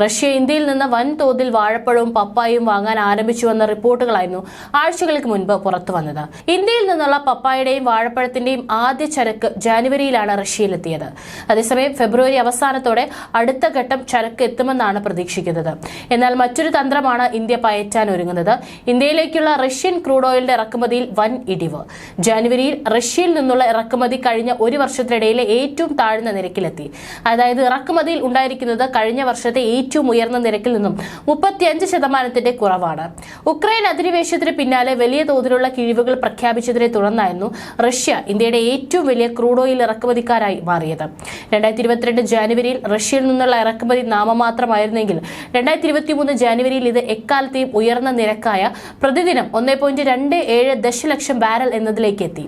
Russia ഇന്ത്യയിൽ നിന്ന് വൻതോതിൽ വാഴപ്പഴവും പപ്പായയും വാങ്ങാൻ ആരംഭിച്ചുവെന്ന റിപ്പോർട്ടുകളായിരുന്നു ആഴ്ചകൾക്ക് മുൻപ് പുറത്തു വന്നത്. ഇന്ത്യയിൽ നിന്നുള്ള പപ്പായുടെയും വാഴപ്പഴത്തിന്റെയും ആദ്യ ചരക്ക് ജാനുവരിയിലാണ് റഷ്യയിലെത്തിയത്. അതേസമയം ഫെബ്രുവരി അവസാനത്തോടെ അടുത്ത ഘട്ടം ചരക്ക് എത്തുമെന്നാണ് പ്രതീക്ഷിക്കുന്നത്. എന്നാൽ മറ്റൊരു തന്ത്രമാണ് ഇന്ത്യ പയറ്റാൻ ഒരുങ്ങുന്നത്. ഇന്ത്യയിലേക്കുള്ള റഷ്യൻ ക്രൂഡ് ഓയിലിന്റെ ഇറക്കുമതിയിൽ വൻ ഇടിവ്. ജാനുവരിയിൽ റഷ്യയിൽ നിന്നുള്ള ഇറക്കുമതി കഴിഞ്ഞ ഒരു വർഷത്തിനിടയിലെ ഏറ്റവും താഴ്ന്ന നിരക്കിലെത്തി. അതായത് ഇറക്കുമതിയിൽ ഉണ്ടായിരിക്കുന്നത് കഴിഞ്ഞ വർഷത്തെ ഏറ്റവും ഉയർന്ന നിരക്കിൽ നിന്നും മുപ്പത്തിയഞ്ച് ശതമാനത്തിന്റെ കുറവാണ്. ഉക്രൈൻ അധിനിവേശത്തിന് പിന്നാലെ വലിയ തോതിലുള്ള കിഴിവുകൾ പ്രഖ്യാപിച്ചതിനെ തുടർന്നായിരുന്നു റഷ്യ ഇന്ത്യയുടെ ഏറ്റവും വലിയ ക്രൂഡ് ഓയിൽ ഇറക്കുമതിക്കാരായി മാറിയത്. രണ്ടായിരത്തി ഇരുപത്തിരണ്ട് ജാനുവരിയിൽ റഷ്യയിൽ നിന്നുള്ള ഇറക്കുമതി നാമമാത്രമായിരുന്നെങ്കിൽ രണ്ടായിരത്തി ഇരുപത്തിമൂന്ന് ജാനുവരിയിൽ ഇത് എക്കാലത്തെയും ഉയർന്ന നിരക്കായ പ്രതിദിനം ഒന്നേ പോയിന്റ് രണ്ട് ഏഴ് ദശലക്ഷം ബാരൽ എന്നതിലേക്ക് എത്തി.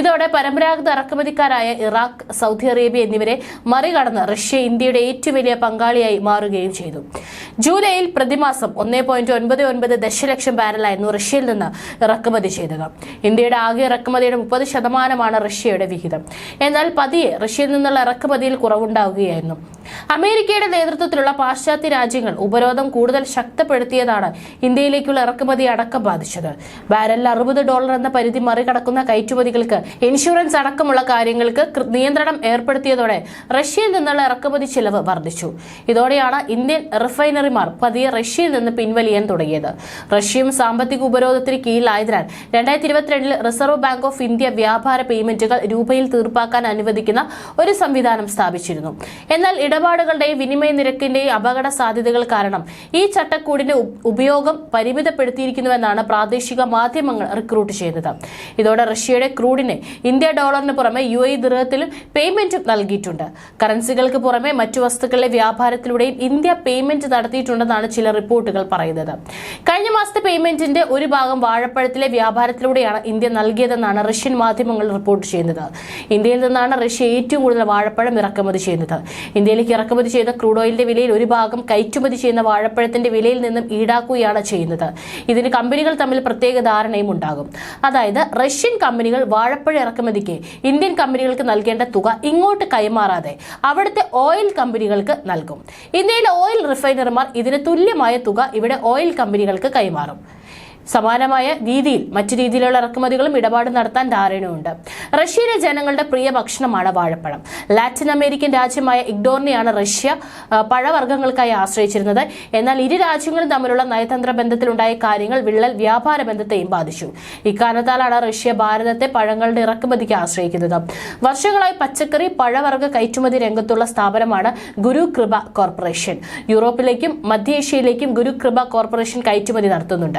ഇതോടെ പരമ്പരാഗത ഇറക്കുമതിക്കാരായ ഇറാഖ് സൗദി അറേബ്യ എന്നിവരെ മറികടന്ന് റഷ്യ ഇന്ത്യയുടെ ഏറ്റവും വലിയ പങ്കാളിയായി മാറുകയും ചെയ്തു. ജൂലൈയിൽ പ്രതിമാസം ഒന്നേ പോയിന്റ് ഒൻപത് ഒൻപത് ദശലക്ഷം ബാരലായിരുന്നു റഷ്യയിൽ നിന്ന് ഇറക്കുമതി ചെയ്തത്. ഇന്ത്യയുടെ ആകെ ഇറക്കുമതിയുടെ മുപ്പത് ശതമാനമാണ് റഷ്യയുടെ വിഹിതം. എന്നാൽ പതിയെ റഷ്യയിൽ നിന്നുള്ള ഇറക്കുമതിയിൽ കുറവുണ്ടാവുകയായിരുന്നു. അമേരിക്കയുടെ നേതൃത്വത്തിലുള്ള പാശ്ചാത്യ രാജ്യങ്ങൾ ഉപരോധം കൂടുതൽ ശക്തപ്പെടുത്തിയതാണ് ഇന്ത്യയിലേക്കുള്ള ഇറക്കുമതി അടക്കം ബാധിച്ചത്. ബാരലിൽ അറുപത് ഡോളർ എന്ന പരിധി മറികടക്കുന്ന കയറ്റുമതികൾക്ക് ഇൻഷുറൻസ് അടക്കമുള്ള കാര്യങ്ങൾക്ക് നിയന്ത്രണം ഏർപ്പെടുത്തിയതോടെ റഷ്യയിൽ നിന്നുള്ള ഇറക്കുമതി ചെലവ് വർദ്ധിച്ചു. ഇതോടെയാണ് ഇന്ത്യൻ റിഫൈനറിമാർ പതിയെ റഷ്യയിൽ നിന്ന് പിൻവലിയാൻ തുടങ്ങിയത്. റഷ്യയും സാമ്പത്തിക ഉപരോധത്തിന് കീഴിലായതിനാൽ രണ്ടായിരത്തി ഇരുപത്തിരണ്ടിൽ റിസർവ് ബാങ്ക് ഓഫ് ഇന്ത്യ വ്യാപാര പേയ്മെന്റുകൾ രൂപയിൽ തീർപ്പാക്കാൻ അനുവദിക്കുന്ന ഒരു സംവിധാനം സ്ഥാപിച്ചിരുന്നു. എന്നാൽ ഇടപാടുകളുടെയും വിനിമയ നിരക്കിന്റെയും അപകട സാധ്യതകൾ കാരണം ഈ ചട്ടക്കൂടിന്റെ ഉപയോഗം പരിമിതപ്പെടുത്തിയിരിക്കുന്നുവെന്നാണ് പ്രാദേശിക മാധ്യമങ്ങൾ റിക്രൂട്ട് ചെയ്യുന്നത് ഇതോടെ റഷ്യയുടെ ക്രൂഡിന് ഇന്ത്യ ഡോളറിന് പുറമെ യു എ ദൃഹത്തിലും പേയ്മെന്റും നൽകിയിട്ടുണ്ട്. കറൻസികൾക്ക് പുറമെ മറ്റു വസ്തുക്കളുടെ വ്യാപാരത്തിലൂടെയും ഇന്ത്യ പേയ്മെന്റ് നടത്തിയിട്ടുണ്ടെന്നാണ് ചില റിപ്പോർട്ടുകൾ പറയുന്നത്. കഴിഞ്ഞ മാസത്തെ പേയ്മെന്റിന്റെ ഒരു ഭാഗം വാഴപ്പഴത്തിലെ വ്യാപാരത്തിലൂടെയാണ് ഇന്ത്യ നൽകിയതെന്നാണ് റഷ്യൻ മാധ്യമങ്ങൾ റിപ്പോർട്ട് ചെയ്യുന്നത്. ഇന്ത്യയിൽ നിന്നാണ് റഷ്യ ഏറ്റവും കൂടുതൽ വാഴപ്പഴം ഇറക്കുമതി ചെയ്യുന്നത്. ഇന്ത്യയിലേക്ക് ഇറക്കുമതി ചെയ്ത ക്രൂഡ് ഓയിലിന്റെ വിലയിൽ ഒരു ഭാഗം കയറ്റുമതി ചെയ്യുന്ന വാഴപ്പഴത്തിന്റെ വിലയിൽ നിന്നും ഈടാക്കുകയാണ് ചെയ്യുന്നത്. ഇതിന് കമ്പനികൾ തമ്മിൽ പ്രത്യേക ധാരണയും ഉണ്ടാകും. അതായത് റഷ്യൻ കമ്പനികൾ വാഴപ്പഴ ഇറക്കുമതിക്ക് ഇന്ത്യൻ കമ്പനികൾക്ക് നൽകേണ്ട തുക ഇങ്ങോട്ട് കൈമാറാതെ അവിടുത്തെ ഓയിൽ കമ്പനികൾക്ക് നൽകും. ഇന്ത്യയിലെ ഓയിൽ റിഫൈനർമാർ ഇതിന് തുല്യമായ തുക ഇവിടെ ഓയിൽ കമ്പനികൾക്ക് കൈമാറും. സമാനമായ രീതിയിൽ മറ്റു രീതിയിലുള്ള ഇറക്കുമതികളും ഇടപാട് നടത്താൻ ധാരണയുണ്ട്. റഷ്യയിലെ ജനങ്ങളുടെ പ്രിയ ഭക്ഷണമാണ് വാഴപ്പഴം. ലാറ്റിൻ അമേരിക്കൻ രാജ്യമായ ഇഗ്ഡോറിനെയാണ് റഷ്യ പഴവർഗങ്ങൾക്കായി ആശ്രയിച്ചിരുന്നത്. എന്നാൽ ഇരു രാജ്യങ്ങളും തമ്മിലുള്ള നയതന്ത്ര ബന്ധത്തിലുണ്ടായ കാര്യങ്ങൾ വിള്ളൽ വ്യാപാര ബന്ധത്തെയും ബാധിച്ചു. ഇക്കാരണത്താലാണ് റഷ്യ ഭാരതത്തെ പഴങ്ങളുടെ ഇറക്കുമതിക്ക് ആശ്രയിക്കുന്നത്. വർഷങ്ങളായി പച്ചക്കറി പഴവർഗ കയറ്റുമതി രംഗത്തുള്ള സ്ഥാപനമാണ് ഗുരു കൃപ കോർപ്പറേഷൻ. യൂറോപ്പിലേക്കും മധ്യേഷ്യയിലേക്കും ഗുരു കൃപ കോർപ്പറേഷൻ കയറ്റുമതി നടത്തുന്നുണ്ട്.